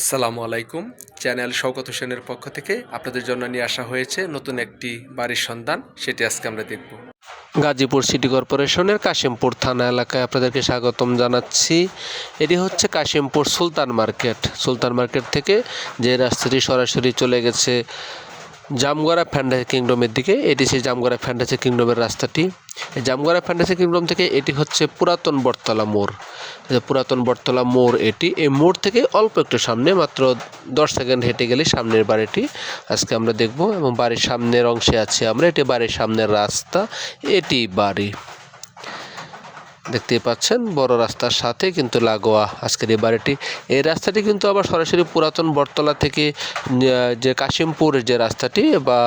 আসসালামু আলাইকুম। চ্যানেল শওকত হোসেনের পক্ষ থেকে আপনাদের জন্য নিয়ে আসা হয়েছে নতুন একটি বাড়ির সন্ধান। সেটি আজকে আমরা দেখব। গাজীপুর সিটি কর্পোরেশনের কাশিমপুর থানা এলাকায় আপনাদেরকে স্বাগতম জানাচ্ছি। এটি হচ্ছে কাশিমপুর সুলতান মার্কেট। সুলতান মার্কেট থেকে যে রাস্তাটি সরাসরি চলে গেছে জামগড়া ফ্যান্টাসি কিংডমের দিকে, এটি সেই জামগড়া ফ্যান্ডাসি কিংডমের রাস্তাটি। এই জামগড়া ফ্যান্টাসি কিংডম থেকে এটি হচ্ছে পুরাতন বটতলা মোড়। পুরাতন বটতলা মোড় এটি, এই মোড় থেকে অল্প একটু সামনে, মাত্র দশ সেকেন্ড হেঁটে গেলে সামনের বাড়িটি আজকে আমরা দেখব এবং বাড়ির সামনের অংশে আছে আমরা, এটি বাড়ির সামনের রাস্তা, এটি বাড়ি। দেখতেই পাচ্ছেন, বড় রাস্তার সাথে কিন্তু লাগোয়া আজকের এই বাড়িটি। এই রাস্তাটি কিন্তু আবার সরাসরি পুরাতন বটতলা থেকে যে কাশিমপুর যে রাস্তাটি বা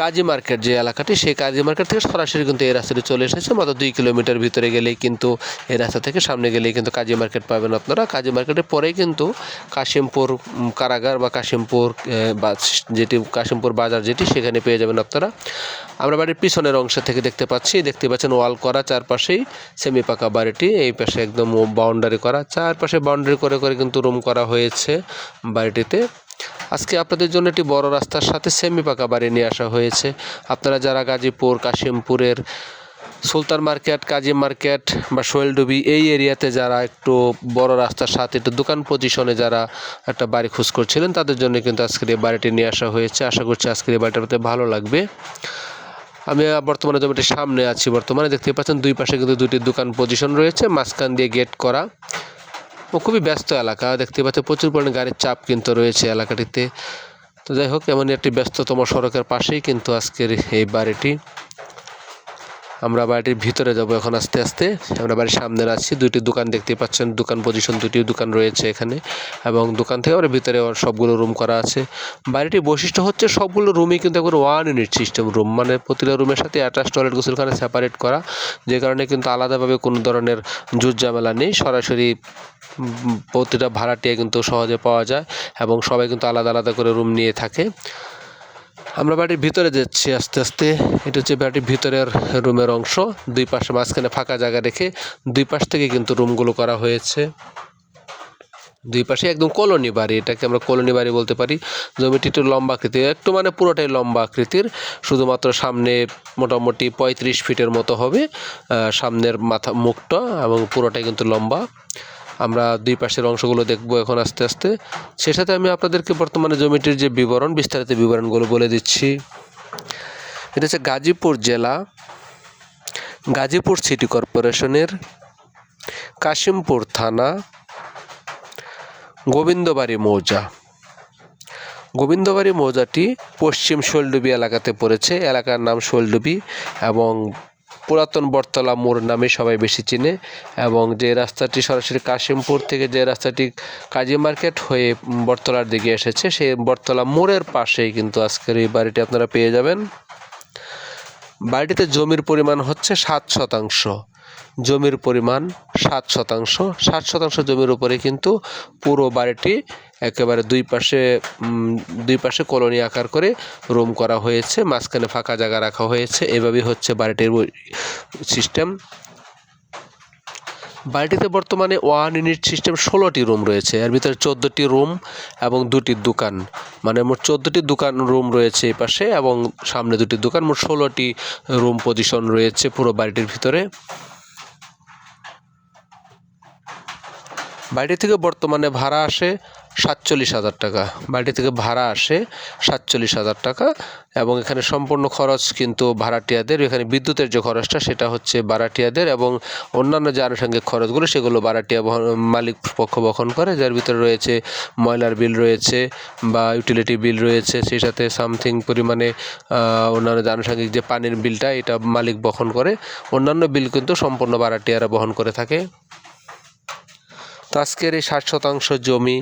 কাজী মার্কেট যে এলাকাটি, সেই কাজী মার্কেট থেকে সরাসরি কিন্তু এই রাস্তাটি চলে এসেছে। মাত্র দুই কিলোমিটার ভিতরে গেলেই কিন্তু এই রাস্তা থেকে সামনে গেলেই কিন্তু কাজী মার্কেট পাবেন আপনারা। কাজী মার্কেটের পরেই কিন্তু কাশিমপুর কারাগার বা কাশিমপুর যেটি কাশিমপুর বাজার যেটি, সেখানে পেয়ে যাবেন আপনারা। আমরা বাড়ির পিছনের অংশ থেকে দেখতে পাচ্ছি, দেখতে পাচ্ছেন ওয়াল করা চারপাশেই সেমি পাকা বাড়িটি। এই পাশে একদম বাউন্ডারি করা, চারপাশে বাউন্ডারি করে করে কিন্তু রুম করা হয়েছে বাড়িটিতে। আজকে আপনাদের জন্য একটি বড় রাস্তার সাথে সেমি পাকা বাড়ি নিয়ে আসা হয়েছে। আপনারা যারা গাজীপুর, কাশিমপুরের, সুলতান মার্কেট, কাজী মার্কেট বা শৈলডুবি এই এরিয়াতে যারা একটু বড় রাস্তার সাথে একটু দোকান পজিশনে যারা একটা বাড়ি খোঁজ করছিলেন, তাদের জন্য কিন্তু আজকের এই বাড়িটি নিয়ে আসা হয়েছে। আশা করছি আজকের এই বাড়িটা পেতে ভালো লাগবে। আমি বর্তমানে জমিটির সামনে আছি। বর্তমানে দেখতে পাচ্ছেন দুই পাশে কিন্তু দুটি দোকান পজিশন রয়েছে। মাঝখান দিয়ে গেট করা। ও খুবই ব্যস্ত এলাকা। দেখতে পাচ্ছেন প্রচুর পরিমাণে গাড়ির চাপ কিন্তু রয়েছে এলাকাটিতে। তো যাই হোক, এমনই একটি ব্যস্ততম সড়কের পাশেই কিন্তু আজকের এই বাড়িটি। আমরা বাড়িটির ভিতরে যাব এখন আস্তে আস্তে। আমরা বাড়ির সামনে আসছি দুইটি দোকান দেখতে পাচ্ছেন। দোকান পজিশন দুটি দোকান রয়েছে এখানে এবং দোকান থেকে আমরা ভিতরে সবগুলো রুম করা আছে। বাড়িটির বৈশিষ্ট্য হচ্ছে সবগুলো রুমই কিন্তু একবার ওয়ান ইউনিট সিস্টেম রুম মানে প্রতিটা রুমের সাথে অ্যাটাচ টয়লেট গোসলখানা সেপারেট করা, যে কারণে কিন্তু আলাদাভাবে কোনো ধরনের জুট ঝামেলা নেই। সরাসরি প্রতিটা ভাড়াটিয়া কিন্তু সহজে পাওয়া যায় এবং সবাই কিন্তু আলাদা আলাদা করে রুম নিয়ে থাকে। আমরা বাড়ির ভিতরে যাচ্ছি আস্তে আস্তে। এটা হচ্ছে বাড়ির ভিতরের রুমের অংশ। দুই পাশে মাঝখানে ফাঁকা জায়গা রেখে দুই পাশ থেকে কিন্তু রুমগুলো করা হয়েছে। দুই পাশে একদম কলোনি বাড়ি, এটাকে আমরা কলোনি বাড়ি বলতে পারি। জমিটি একটু লম্বা আকৃতির, একটু মানে পুরোটাই লম্বা আকৃতির। শুধুমাত্র সামনে মোটামুটি পঁয়ত্রিশ ফিটের মতো হবে সামনের মাথা মুখটা এবং পুরোটাই কিন্তু লম্বা। আমরা দুই পাশের অংশগুলো দেখব এখন আস্তে আস্তে। সে সাথে আমি আপনাদেরকে বর্তমানে জমিটির যে বিবরণ, বিস্তারিত বিবরণগুলো বলে দিচ্ছি। এটা হচ্ছে গাজীপুর জেলা, গাজীপুর সিটি কর্পোরেশনের কাশিমপুর থানা, গোবিন্দবাড়ি মৌজা। গোবিন্দবাড়ি মৌজাটি পশ্চিম শৈলডুবি এলাকাতে পড়েছে। এলাকার নাম শৈলডুবি এবং পুরাতন বটতলা মোড় নামে সবাই বেশি চিনে এবং যে রাস্তাটি সরাসরি কাশিমপুর থেকে যে রাস্তাটি কাজী মার্কেট হয়ে বটতলার দিকে এসেছে, সেই বটতলা মোড়ের পাশেই কিন্তু আজকের এই বাড়িটি আপনারা পেয়ে যাবেন। বাড়িটিতে জমির পরিমাণ হচ্ছে সাত শতাংশ। জমির পরিমাণ সাত শতাংশ। সাত শতাংশ জমির উপরে কিন্তু পুরো বাড়িটি একেবারে দুই পাশে দুই পাশে কলোনি আকার করে রুম করা হয়েছে, মাঝখানে ফাঁকা জায়গা রাখা হয়েছে। এভাবেই হচ্ছে বাড়িটির সিস্টেম বাড়িটিতে বর্তমানে ওয়ান ইউনিট সিস্টেম ষোলোটি রুম রয়েছে। এর ভিতরে চোদ্দোটি রুম এবং দুটি দোকান। মানে মোট চোদ্দোটি দোকান রুম রয়েছে এই পাশে এবং সামনে দুটি দোকান। মোট ষোলোটি রুম পজিশন রয়েছে পুরো বাড়িটির ভিতরে। বাড়ি থেকে বর্তমানে ভাড়া আসে সাতচল্লিশ হাজার টাকা। বাড়ি থেকে ভাড়া আসে সাতচল্লিশ হাজার টাকা এবং এখানে সম্পূর্ণ খরচ কিন্তু ভাড়াটিয়াদের, এখানে বিদ্যুতের যে খরচটা সেটা হচ্ছে ভাড়াটিয়াদের এবং অন্যান্য যে আনুষঙ্গিক খরচগুলো সেগুলো ভাড়াটিয়া বহন মালিক পক্ষ বহন করে। যার ভিতরে রয়েছে ময়লার বিল রয়েছে বা ইউটিলিটি বিল রয়েছে, সেই সাথে সামথিং পরিমাণে অন্যান্য যে আনুষঙ্গিক যে পানির বিলটা এটা মালিক বহন করে। অন্যান্য বিল কিন্তু সম্পূর্ণ ভাড়াটিয়ারা বহন করে থাকে। তো আজকের এই ষাট শতাংশ জমি,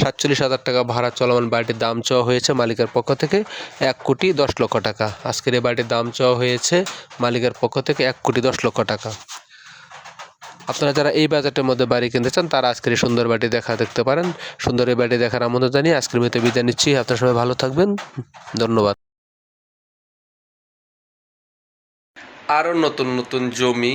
সাতচল্লিশ হাজার টাকা ভাড়া চলমান বাড়িটির দাম চাওয়া হয়েছে মালিকের পক্ষ থেকে এক কোটি দশ লক্ষ টাকা। আজকের এই বাড়িটির দাম চাওয়া হয়েছে মালিকের পক্ষ থেকে এক কোটি দশ লক্ষ টাকা। আপনারা যারা এই বাজেটের মধ্যে বাড়ি কিনতে চান, তারা আজকের এই সুন্দর বাড়ি দেখা দেখতে পারেন। সুন্দর এই বাড়ি দেখার আমন্ত্রণ জানিয়ে আজকের মধ্যে বিদায় নিচ্ছি। আপনারা সবাই ভালো থাকবেন। ধন্যবাদ। আরও নতুন নতুন জমি